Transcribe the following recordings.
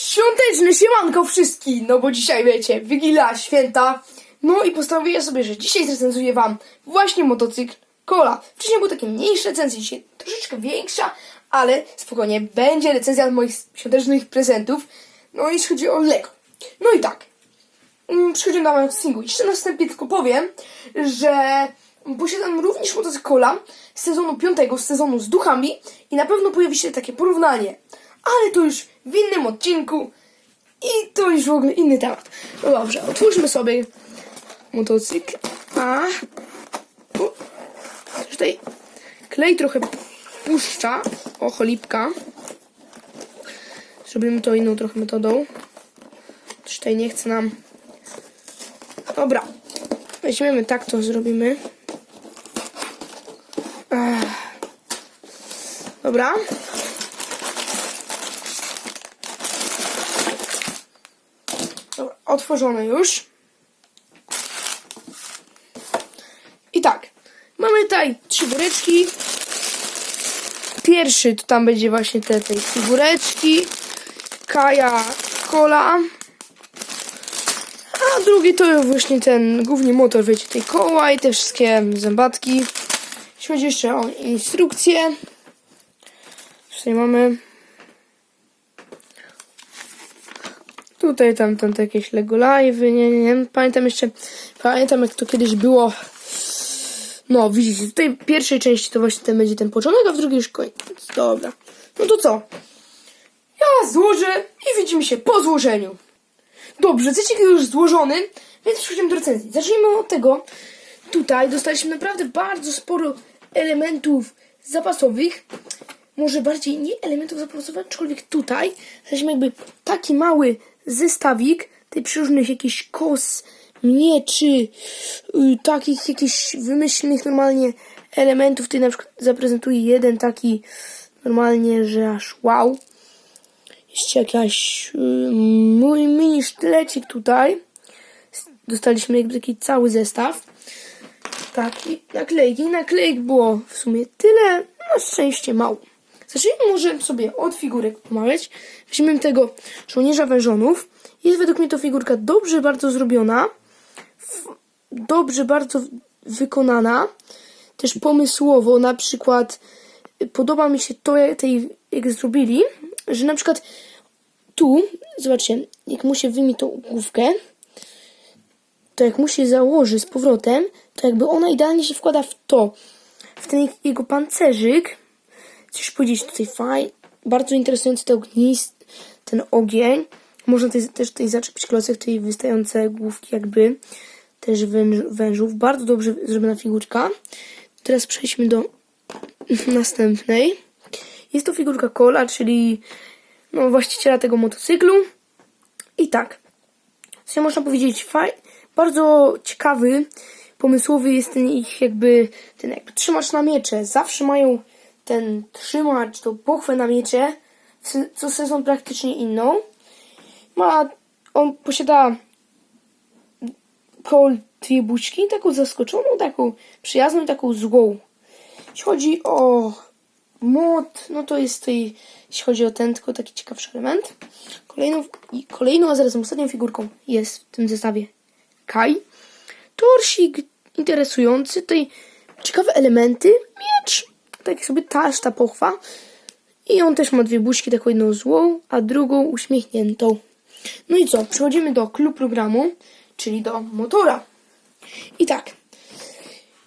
Świąteczne siemanko wszystkim, no bo dzisiaj wiecie, Wigilia, święta. No i postanowiłem sobie, że dzisiaj zrecenzuję wam właśnie motocykl Kola. Wcześniej były takie mniejsze recenzje, dzisiaj troszeczkę większa, ale spokojnie, będzie recenzja moich świątecznych prezentów. No jeśli chodzi o Lego. No i tak, mm, przechodzimy do unboxingu. Jeszcze na wstępie tylko powiem, że posiadam również motocykl Kola z sezonu 5, z sezonu z duchami i na pewno pojawi się takie porównanie. Ale to już w innym odcinku i to już w ogóle inny temat. No dobrze, otwórzmy sobie motocykl. A o, tutaj klej trochę puszcza. O, cholipka. Zrobimy to inną trochę metodą. Tutaj nie chce nam. Dobra. Weźmiemy tak to zrobimy. Ech. Dobra. Otworzone już. I tak, mamy tutaj trzy woreczki. Pierwszy to tam będzie właśnie te, te figureczki. Kaja, kola. A drugi to właśnie ten główny motor, wiecie, tej koła i te wszystkie zębatki. Jeśli chodzi jeszcze o instrukcję. Tutaj mamy Tutaj tam, tam te jakieś Lego Live, nie, nie, nie. Pamiętam jeszcze, pamiętam jak to kiedyś było. No, widzicie, tutaj w pierwszej części to właśnie ten będzie ten początek, a w drugiej już koniec. Dobra. No to co? Ja złożę i widzimy się po złożeniu. Dobrze, cecik już złożony, więc przechodzimy do recenzji. Zacznijmy od tego. Tutaj dostaliśmy naprawdę bardzo sporo elementów zapasowych. Może bardziej nie elementów zapasowych, aczkolwiek tutaj znaleźliśmy jakby taki mały zestawik tej przyróżnych jakichś kos, mieczy, y, takich jakichś wymyślnych normalnie elementów. Tutaj na przykład zaprezentuję jeden taki normalnie, że aż wow. Jeszcze jakaś y, mój mini sztylecik tutaj. Dostaliśmy jakby taki cały zestaw. Tak, i naklejki. Naklejek było w sumie tyle. Na szczęście mało. Zacznijmy może sobie od figurek pomawiać. Weźmiemy tego żołnierza wężonów. Jest według mnie to figurka dobrze bardzo zrobiona. Dobrze bardzo wykonana. Też pomysłowo. Na przykład y, podoba mi się to, jak, tej, jak zrobili, że na przykład tu, zobaczcie, jak mu się wyjmie tą główkę, to jak mu się założy z powrotem, to jakby ona idealnie się wkłada w to, w ten jego pancerzyk. Coś powiedzieć tutaj fajnie, bardzo interesujący ten ten ogień. Można tutaj, też tutaj zaczepić klocek, tutaj wystające główki jakby też węż, wężów. Bardzo dobrze zrobiona figurka. Teraz przejdźmy do następnej. Jest to figurka Kola, czyli no, właściciela tego motocyklu. I tak, co można powiedzieć, faj, bardzo ciekawy, pomysłowy jest ten ich jakby, ten jakby trzymacz na miecze. Zawsze mają ten trzymacz, tą pochwę na miecze, co sezon praktycznie inną. Ma, on posiada Cole dwie buźki, taką zaskoczoną, taką przyjazną taką złą. Jeśli chodzi o mod, no to jest tutaj, jeśli chodzi o ten, tylko taki ciekawszy element. Kolejną, kolejną, a zarazem ostatnią figurką jest w tym zestawie Kai. Torsik interesujący, tutaj ciekawe elementy, miecz, taki sobie taż, ta pochwa. I on też ma dwie buźki, taką jedną złą, a drugą uśmiechniętą. No i co? Przechodzimy do klub programu, czyli do motora. I tak,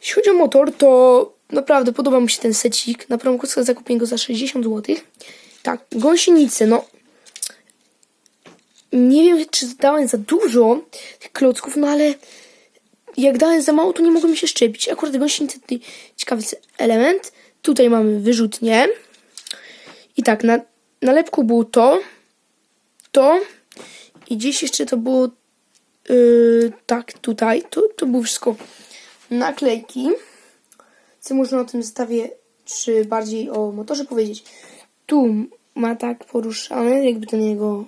jeśli chodzi o motor, to naprawdę podoba mi się ten secik. Na promokocach zakupiłem go za 60 zł. Tak, gąsienice, no nie wiem, czy dałem za dużo tych klocków, no ale jak dałem za mało, to nie mogłem się szczepić. Akurat gąsienice tutaj ciekawy element. Tutaj mamy wyrzutnie. I tak, na nalepku było to, to i gdzieś jeszcze to było yy, tak, tutaj. To, to było wszystko naklejki. Co można o tym zestawie, czy bardziej o motorze powiedzieć? Tu ma tak poruszany, jakby ten jego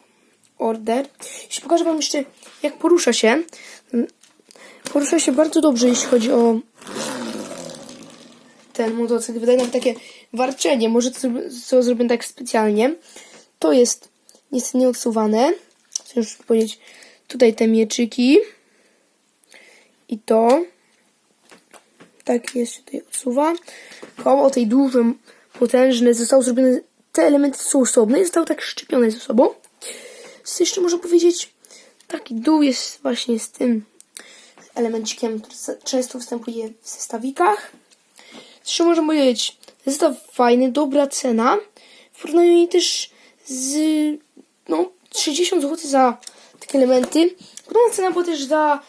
order. Jeśli pokażę Wam jeszcze, jak porusza się. Porusza się bardzo dobrze, jeśli chodzi o ten motocykl. Wydaje nam takie warczenie. Może to, co zrobię tak specjalnie. To jest niestety nieodsuwane. Chcę już powiedzieć, tutaj te mieczyki. I to. Tak jest, się tutaj odsuwa. Koło tej duże, potężne zostało zrobione, te elementy są osobne i zostały tak szczepione ze sobą. Co jeszcze można powiedzieć? Taki dół jest właśnie z tym elemencikiem, który często występuje w zestawikach. Jeszcze można powiedzieć, zestaw fajny, dobra cena. W porównaniu też z no, 60 zł za takie elementy. Podobna cena była też za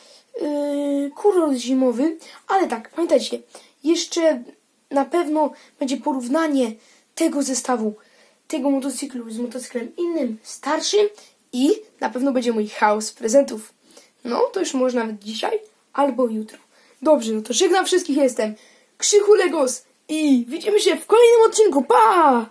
yy, zimowy, ale tak, pamiętajcie, jeszcze na pewno będzie porównanie tego zestawu, tego motocyklu z motocyklem innym, starszym i na pewno będzie mój chaos prezentów. No, to już może nawet dzisiaj albo jutro. Dobrze, no to żegnam wszystkich, jestem Krzychu Legos i widzimy się w kolejnym odcinku. Pa!